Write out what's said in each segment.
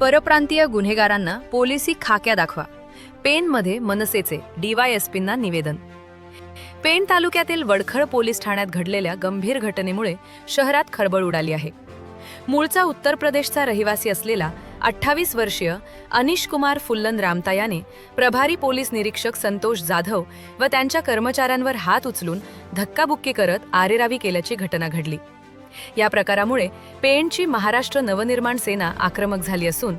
परप्रांतीय गुन्हेगारांना पोलिसी खाक्या दाखवा. पेनमध्ये मनसेचे डीवायएसपींना निवेदन. पेण तालुक्यातील वडखळ पोलीस ठाण्यात घडलेल्या गंभीर घटनेमुळे शहरात खळबळ उडाली आहे. मूळचा उत्तर प्रदेशचा रहिवासी असलेला अठ्ठावीस वर्षीय अनिश कुमार फुल्लन रामता याने प्रभारी पोलीस निरीक्षक संतोष जाधव व त्यांच्या कर्मचाऱ्यांवर हात उचलून धक्काबुक्की करत आरेरावी केल्याची घटना घडली. या प्रकारामुळे पेणची महाराष्ट्र नवनिर्माण सेना आक्रमक झाली असून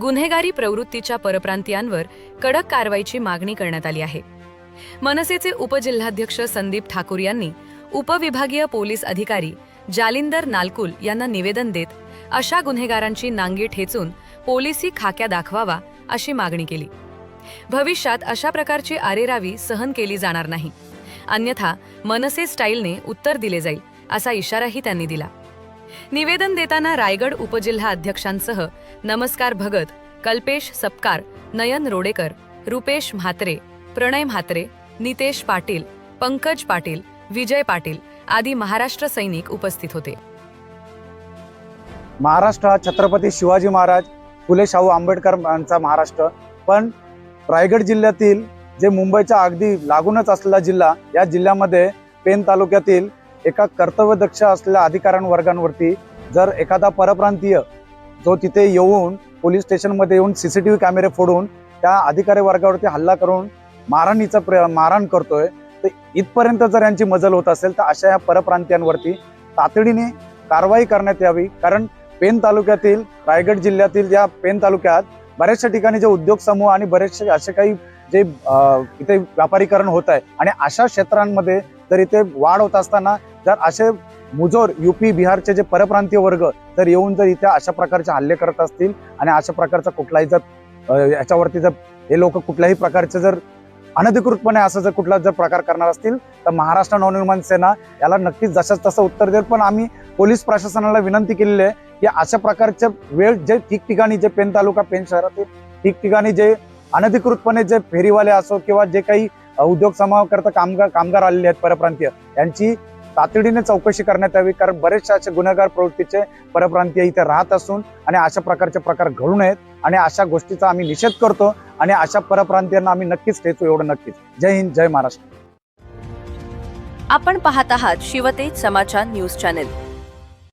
गुन्हेगारी प्रवृत्तीच्या परप्रांतीयांवर कडक कारवाईची मागणी करण्यात आली आहे. मनसेचे उपजिल्हाध्यक्ष संदीप ठाकूर यांनी उपविभागीय पोलीस अधिकारी जालिंदर नालकुल यांना निवेदन देत अशा गुन्हेगारांची नांगी ठेचून पोलिसी खाक्या दाखवावा अशी मागणी केली. भविष्यात अशा प्रकारची आरेरावी सहन केली जाणार नाही. अन्यथा मनसे स्टाईलने उत्तर दिले जाईल. असा इशाराही त्यांनी दिला. निवेदन देताना रायगड उपजिल्हा अध्यक्षांसह नमस्कार भगत कल्पेश सपकार नयन रोडेकर रुपेश म्हात्रे प्रणय म्हात्रे नितेश पाटील पंकज पाटील विजय पाटील आदी महाराष्ट्र सैनिक उपस्थित होते. महाराष्ट्र हा छत्रपती शिवाजी महाराज फुले शाहू आंबेडकर यांचा महाराष्ट्र. पण रायगड जिल्ह्यातील जे मुंबईच्या अगदी लागूनच असलेला जिल्हा या जिल्ह्यामध्ये पेन तालुक्यातील एका कर्तव्यदक्ष असलेल्या अधिकाऱ्यांवर्गांवरती जर एखादा परप्रांतीय जो तिथे येऊन पोलीस स्टेशनमध्ये येऊन सी सी टी व्ही कॅमेरे फोडून त्या अधिकारी वर्गावरती हल्ला करून मारहाणीचा प्र मारहाण करतोय तर इथपर्यंत जर यांची मजल होत असेल तर अशा या परप्रांतीयांवरती तातडीने कारवाई करण्यात यावी. कारण पेन तालुक्यातील रायगड जिल्ह्यातील या पेन तालुक्यात बऱ्याचशा ठिकाणी जे उद्योग समूह आणि बरेचसे असे काही जे इथे व्यापारीकरण होत आहे आणि अशा क्षेत्रांमध्ये तर इथे वाढ होत असताना जर असे मुजोर युपी बिहारचे जे परप्रांतीय वर्ग जर येऊन जर इथे अशा प्रकारचे हल्ले करत असतील आणि अशा प्रकारचा कुठलाही जर याच्यावरती जर हे लोक कुठल्याही प्रकारचे जर अनधिकृतपणे असं जर कुठला जर प्रकार करणार असतील तर महाराष्ट्र नवनिर्माण सेना याला नक्कीच जशाच तसं उत्तर देईल. पण आम्ही पोलीस प्रशासनाला विनंती केलेली आहे की अशा प्रकारचे वेळ जे ठिकठिकाणी जे पेन तालुका पेन शहरातील ठिकठिकाणी जे अनधिकृतपणे जे फेरीवाले असो किंवा जे काही उद्योग समूहाकरता कामगार कामगार आलेले आहेत परप्रांतीय. यांची तातडीने चौकशी करण्यात यावी कारण बरेचशा असे गुन्हेगार प्रवृत्तीचे परप्रांतीय इथे राहत असून आणि अशा प्रकारचे प्रकार घडू नयेत आणि अशा गोष्टीचा आम्ही निषेध करतो आणि अशा परप्रांतीयांना आम्ही नक्कीच ठेचू एवढं नक्कीच. जय हिंद जय महाराष्ट्र. आपण पाहत आहात शिवतेज समाचार न्यूज चॅनेल.